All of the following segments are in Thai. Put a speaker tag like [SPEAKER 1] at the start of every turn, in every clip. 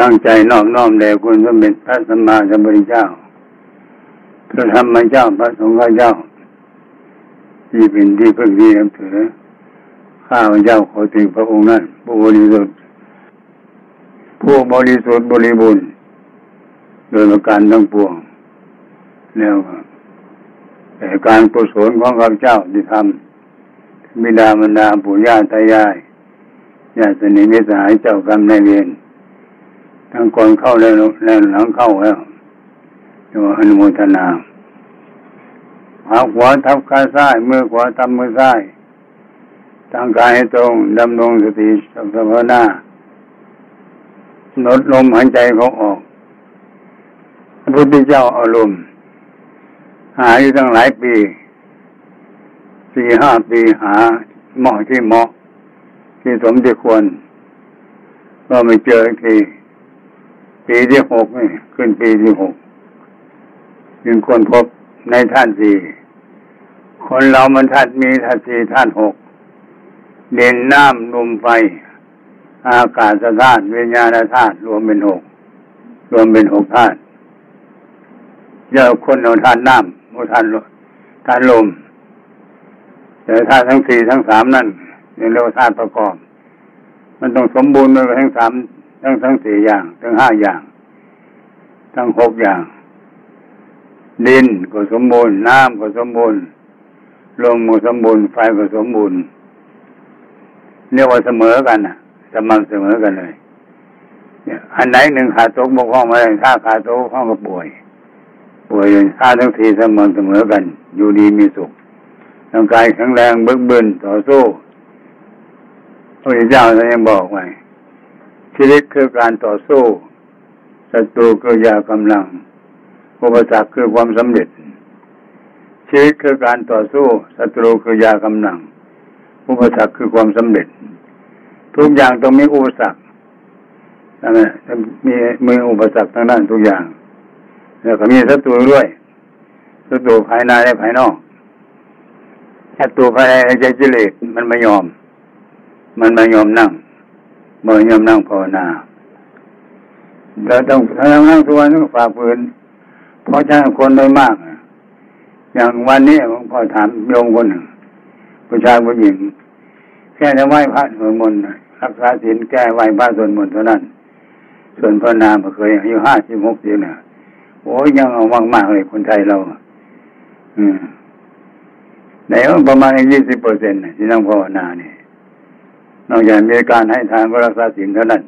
[SPEAKER 1] ตั้งใจนอบน้อมแด่คุณสมเด็จพระสัมมาสัมพุทธเจ้าพระธรรมเจ้าพระสงฆ์เจ้า ที่เป็นที่พึ่งที่นับถือข้าพเจ้าขอถึงพระองค์นั้นผู้บริสุทธิ์ผู้บริสุทธิ์บริบูรณ์โดยประการทั้งปวงแล้วแต่การกุศลของข้าพเจ้าที่ทำบิดามารดาปู่ย่าตายายญาติสนิทมิตรสหายเจ้ากรรมนายเวร ทั้งก่อนเข้าแล้วแล้วหลังเข้าแล้วจะอนุโมทนาขาขวาทับขาซ้ายมือขวาทับมือซ้ายตั้งกายให้ตรงดำรงสติสัมปนาลดลมหายใจเขาออกพระพุทธเจ้าอารมณ์หาอยู่ตั้งหลายปีสี่ห้าปีหาเหมาะที่เหมาะ ที่สมที่ควร ก็ไม่เจอที ปีที่หกนี่ขึ้นปีที่หกยึงคนพบในท่านสี่คนเรามันธาตุมีธาตุสี่ธาตุหกเด่นน้ำลมไฟ อากาศธาตุวิญญาณธาตุรวมเป็นหกรวมเป็นหกธาตุเยอคนเอาธาตุน้ำเอาธาตุธาตุลมแต่ธาตุทั้งสี่ทั้งสามนั่นเรียกว่าธาตุประกอบ มันต้องสมบูรณ์ด้วยทั้งสาม ทั้งทั้งสี่อย่าง ทั้งห้าอย่าง ทั้งหกอย่าง ดินก็สมบูรณ์ น้ำก็สมบูรณ์ลมก็สมบูรณ์ไฟก็สมบูรณ์เรียกว่าเสมอกันอะสม่ำเสมอกันเลยอันไหนหนึ่งขาดตกบกพร่องอะไรถ้าขาดตกบกพร่องก็ป่วย ป่วยถ้าทั้งทีเสมอเสมอกัน อยู่ดีมีสุขร่างกายแข็งแรงเบิกบืนต่อสู้พระเจ้าท่านยังบอกไว้ ชีวิตคือการต่อสู้ศัตรูคือยากำลัง อุปสรรคคือความสำเร็จ ชีวิตคือการต่อสู้ศัตรูคือยากำลัง อุปสรรคคือความสำเร็จ ทุกอย่างต้องมีอุปสรรคนั่นแหละมีมืออุปสรรคทั้งนั้นทุกอย่าง แล้วก็มีศัตรูด้วยศัตรูภายในและภายนอกศัตรูภายในใจกิเลสมันไม่ยอม มันไม่ยอมนั่ง ไม่ยอมนั่งภาวนาเราต้องทำนั่งทุกวันต้องฝ่าฝืนเพราะฉะนั้นคนโดยมาก อย่างวันนี้ผมพอถามโยมคนหนึ่งผู้ชายผู้หญิงแค่จะไหว้พระสวดมนต์รักษาศีลแก้ไหว้พระสวดมนต์เท่านั้น ส่วนภาวนาเคยอายุห้าสิบหกปีเนี่ยโอ้ยยังเอามากมากเลยคนไทยเรา อืมในประมาณยี่สิบเปอร์เซ็นต์ที่นั่งภาวนาเนี่ย นอกจากมีการให้ทานก็รักษาศีลเท่านั้น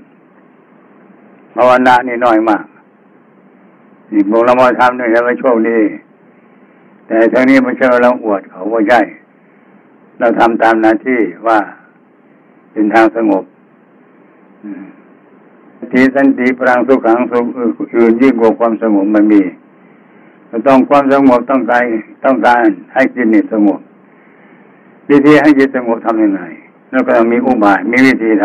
[SPEAKER 1] ภาวนานี่น้อยมากนี่พวกเรามาทำนี่ยไม่โชคดีแต่ทั้งนี้ไม่ใช่เราอวดเขาว่าใช่เราทำตามหน้าที่ว่าเป็นทางสงบทีสันติพลังสุขังสุขอื่นยิ่งกว่าความสงบมันมีต้องความสงบต้องการต้องการให้จิตนี่สงบวิธีให้จิตสงบทำยังไง แล้วก็มีอุบายมีวิธีท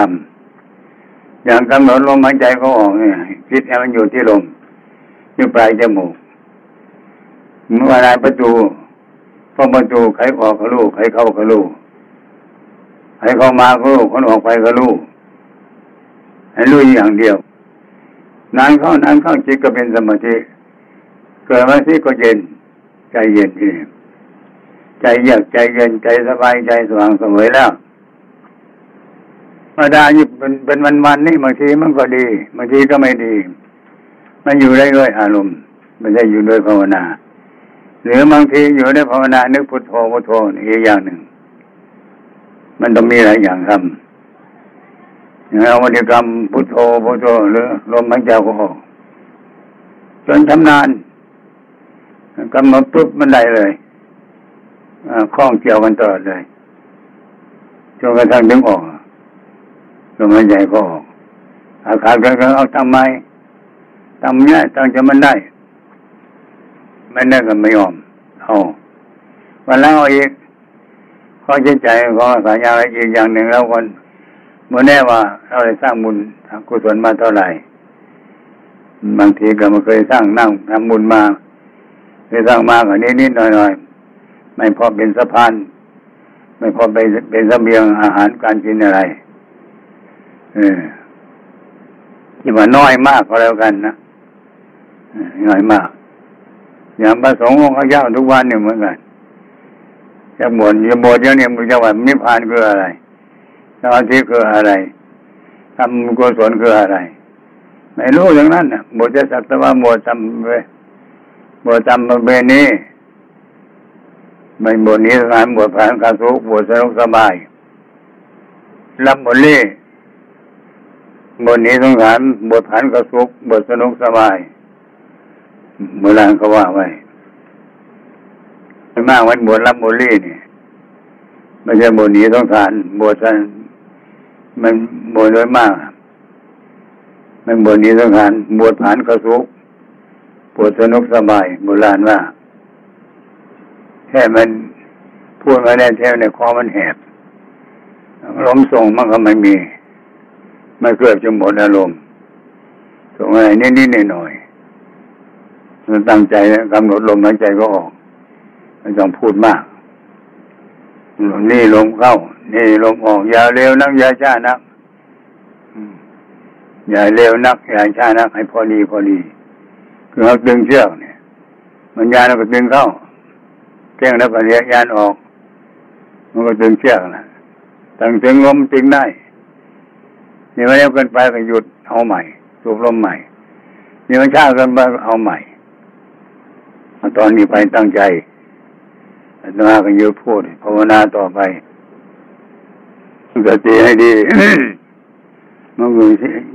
[SPEAKER 1] ำอย่างกำหนดลมหายใจเขาออกเนี่ยจิตให้มันอยู่ที่ลมอยู่ปลายจมูกเมื่อไรประตูพอประตูใครออกก็รู้ใครเข้าก็รู้ใครเข้ามาก็รู้คนออกไปก็รู้ให้รู้อย่างเดียวนานเข้านานเข้าจิตก็เป็นสมาธิเกิดมาที่ก็เย็น ใจเย็นที่ใจเยือกใจเย็นใจสบายใจสว่างสวยแล้ว มาดาอยู่เป็นเป็นวันวันนี่บางทีมันก็ดีบางทีก็ไม่ดี มันอยู่ได้ด้วยอารมณ์ไม่ใช่อยู่ด้วยภาวนา หรือบางทีอยู่ในภาวนานึกพุทโธพุทโธอีกอย่างหนึ่ง มันต้องมีหลายอย่างทำอย่างเราวิกรรมพุทโธพุทโธหรือลมหายใจก็ออกจนทำนานกำมาปุ๊บมันได้เลยคล้องเกี่ยวกันตลอดเลยจนกระทั่งดึงออก ลมหายใจก็ออก อาการก็เอาทำไมทำเนี้ยตั้งจะมันได้ไม่ได้ก็ไม่ยอมเอาวันแล้วอีกข้อเชื่อใจของสัญญาอะไรอีกอย่างหนึ่งแล้วคนเมื่อแน่ว่าเราได้สร้างบุญกุศลมาเท่าไหร่ บางทีก็มาเคยสร้างนั่งทำบุญมาเคยสร้างมาก็นิดนิดหน่อยหน่อยไม่พอเป็นสะพาน ไม่พอไปเป็นสเสบียงอาหารการกินอะไร เออที่ว่าน้อยมากก็แล้วกันนะน้อยมาก อย่างพระสงฆ์องค์เจ้าทุกวันเนี่ยเหมือนกันจะบวชจะบวชเยอะเนี่ยมันจะว่านิพพานคืออะไรสมาธิคืออะไรทำกุศลคืออะไร ไม่รู้อย่างนั้นนะบวชจะสักแต่ว่าบวชทำไปบวชทำเบนี้ไม่บวชนี้งานบวชผ่านการสุขบวชสนุกสบายรับบทนี้ บทนี้สงสารบทผ่านกระสุกบทสนุกสบายโบราณเขาว่าไว้มากวันบวชรับบทนี้นี่ไม่ใช่บทนี้สงสารบทสันมันบทโดยมาก มันบทนี้สงสารบทผ่านกระสุกบทสนุกสบายโบราณว่าแค่มันพูดมาได้แท้ในคอมันแหบลมส่งมันก็ไม่มี ไม่เกือบจะหมดอารมณ์ส่งอะไรนิดๆหน่อยๆมันตั้งใจกำหนดลมหายใจก็ออกไม่ต้องพูดมากนี่ลมเข้า นี่ลมออกอย่าเร็วนักอย่าช้านักอย่าเร็วนักอย่าช้านัก ให้พอดีพอดี คือเขาดึงเชือกเนี่ย มันยานแล้วก็ดึงเข้าเก่งแล้วก็เรียกยานออก มันก็ดึงเชือกนะตั้งถึงลมจึงได้ นี่มันเร็วเกินไปก็หยุดเอาใหม่สูบลมใหม่นี่มันช้าเกินไปเอาใหม่ตอนนี้ไปตั้งใจอาตมาก็ยืดพูดภาวนาต่อไปสติให้ดีมันอยู่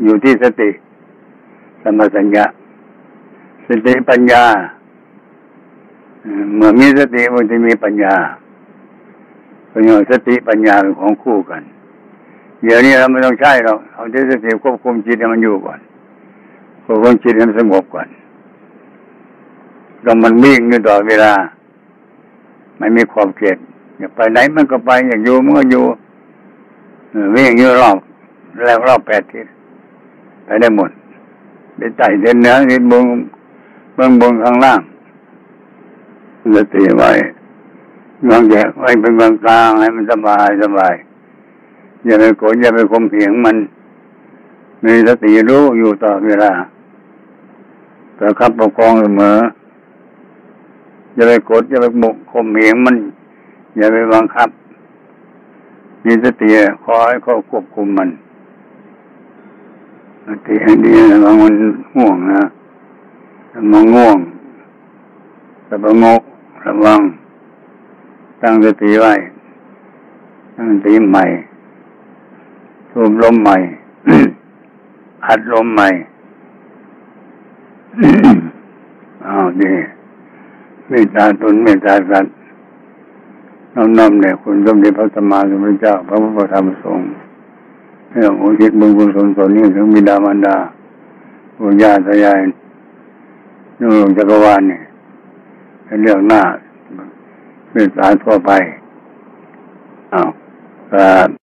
[SPEAKER 1] อยู่ที่สติสมสัญญาสติปัญญาเมื่อมีสติมันจะมีปัญญาประโยชน์สติปัญญาเป็นของคู่กัน เดี๋ยวนี้เราไม่ต้องใช้เราเอาที่สติควบคุมจิตให้มันอยู่ก่อนควบคุมจิตให้มันสงบก่อนก็มันวิ่งอยู่ตลอดเวลา ไม่มีความเกลียดอยากไปไหนมันก็ไปอยากอยู่มันก็อยู่วิ่งอยู่รอบแล้วรอบแปดทิศไปได้หมดไปไต่เดินเนื้อเดินบนเบื้องบนข้างล่างสติไว้วางแยกไว้เป็นกลางกลางให้มันสบายสบาย อย่าไปโกรธอย่าไปคมเหงมัน มีสติรู้อยู่ต่อเวลาแต่ครับปกครองเสมออย่าไปกดอย่าไปหมกคมเหงมัน อย่าไปบังคับ มีสติคอยเขาควบคุมมันสติให้ดีนะบางมันห่วงนะมันง่วงแต่ประงกระวังตั้งสติไว้ตั้งสติใหม่ สูบลมใหม่อัดลมใหม่อ้าวดีเมตตาตนเมตตาสัตว์น้อมน้อมเนี่ยคุณสมเด็จพระสัมมาสัมพุทธเจ้า พระพุทธธรรมสงฆ์เรื่องอุทิศบุญกุศลส่วนนี้ถึงบิดามารดาปุญญาตายายนุ่งลงจักรวาลเนี่ยเป็นเรื่องหน้าเมตตาทั่วไปอ้าวครับ